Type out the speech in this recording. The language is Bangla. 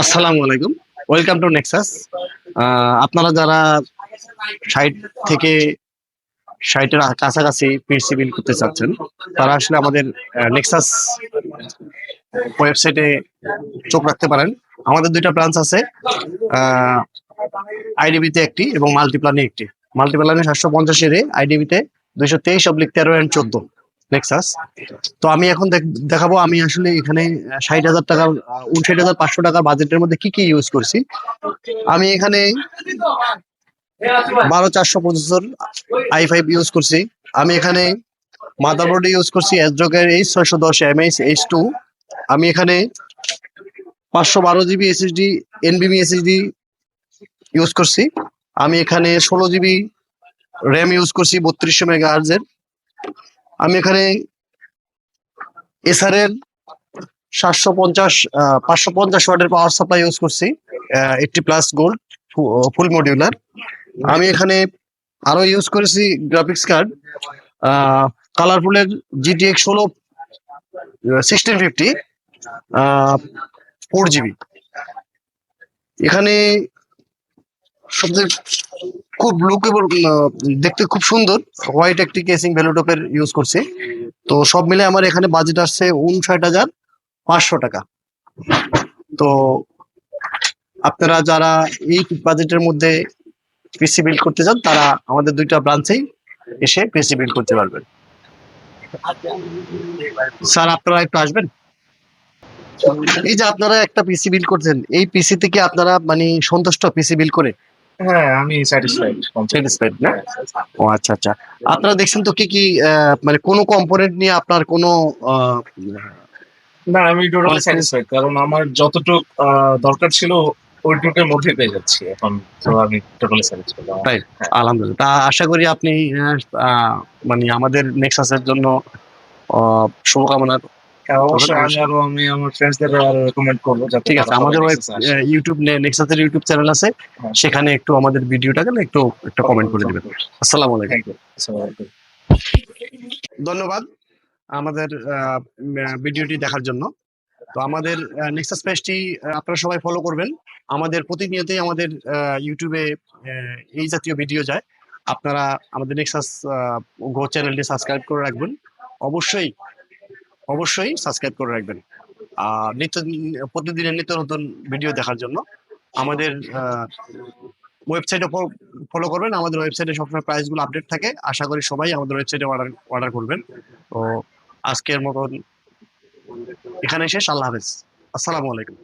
আসসালামু আলাইকুম। ওয়েলকাম টু নেক্সাস আপনারা যারা সাইট থেকে সাইটের কাছাকাছি পিসি বিল করতে চাচ্ছেন, তারা আসলে আমাদের নেক্সাস ওয়েবসাইটে চোখ রাখতে পারেন। আমাদের দুইটা ব্রাঞ্চ আছে আইডিবিতে একটি এবং মাল্টিপ্লানে একটি। মাল্টিপ্লানে সাতশো পঞ্চাশের আইডিবিতে দুইশো তেইশ অব্লিক তেরো অ্যান্ড চোদ্দ। নেক্সাস তো আমি এখন দেখ- দেখাবো আমি আসলে এখানে ষাট হাজার টাকার উনষাট হাজার পাঁচশো টাকার বাজেটের মধ্যে কি কি ইউজ করছি। আমি এখানে বারো চারশো পঁচাত্তর আই ফাইভ ইউজ করছি। আমি এখানে মাদারবোর্ডে ইউজ করছি এসড্রকের এইচ ছয়শো দশ এমএস এইচ টু আমি এখানে পাঁচশো বারো GB SSD NBB SSD use করছি। আমি এখানে ষোলো জিবি র্যাম ইউজ করছি, বত্রিশশো মেগা আর্জের আমি এখানে এসআর এর সাতশো পঞ্চাশ পাঁচশো পঞ্চাশ ওয়াটের পাওয়ার সাপ্লাই ইউজ করছি eighty plus gold full modular আমি এখানে আরও ইউজ করেছি গ্রাফিক্স কার্ড কালারফুলের জিটিএক্স ষোলো সিক্সটিন ফিফটি ফোর জিবি এখানে সবচেয়ে খুব লুকেবল দেখতে খুব সুন্দর। হোয়াইট একটি কেসিং ভ্যালুটপের ইউজ করছি। তো সব মিলে আমার এখানে বাজেট আসছে উনষাট হাজার পাঁচশো টাকা। তো আপনারা যারা এই বাজেটের মধ্যে পিসি বিল্ড করতে চান, তারা আমাদের দুইটা ব্রাঞ্চেই এসে পিসি বিল্ড করতে পারবেন। স্যার, আপনারা একটু আসবেন? এই যে আপনারা একটা পিসি বিল্ড করছেন, এই পিসি থেকে আপনারা মানে সন্তুষ্ট পিসি বিল্ড করে? হ্যাঁ আমি স্যাটিসফাইড স্যাটিসফাইড না ও আচ্ছা আচ্ছা। আপনারা দেখছেন তো কি কি মানে কোনো কম্পোনেন্ট নিয়ে আপনার কোনো না আমি টোটালি স্যাটিসফাইড কারণ আমার যতটুক দরকার ছিল ওইটুকের মধ্যে পেয়ে যাচ্ছি এখন তো আমি টোটালি স্যাটিসফাইড Right. আলহামদুলিল্লাহ। তা আশা করি আপনি মানে আমাদের নেক্সাসের জন্য শুভকামনা। অবশ্যই আমি আরও আমি আমার ফ্রেন্ডসদের রেকমেন্ড করব ঠিক আছে আমাদের সবাই ওয়েব Nexus আসে। ইউটিউব নেক্সাসের ইউটিউব চ্যানেল আছে। হ্যাঁ। সেখানে একটু আমাদের ভিডিওটাকে একটু একটা কমেন্ট করে দিবেন। আসসালামু আলাইকুম। ধন্যবাদ আমাদের আহ, ভিডিওটি দেখার জন্য। তো আমাদের নেক্সাস পেজটি আপনারা সবাই ফলো করবেন। আমাদের প্রতিনিয়তই আমাদের আহ, ইউটিউবে আহ, এই জাতীয় ভিডিও যায়। আপনারা আমাদের নেক্সাস গো চ্যানেলটি সাবস্ক্রাইব করে রাখবেন। অবশ্যই অবশ্যই সাবস্ক্রাইব করে রাখবেন। আর নিত্য, প্রতিদিনের নিত্য নতুন ভিডিও দেখার জন্য আমাদের ওয়েবসাইটে ফলো করবেন। আমাদের ওয়েবসাইটে সবসময় প্রাইসগুলো আপডেট থাকে। আশা করি সবাই আমাদের ওয়েবসাইটে অর্ডার অর্ডার করবেন। তো আজকের মতন এখানে শেষ। আল্লাহ হাফেজ। আসসালামু আলাইকুম।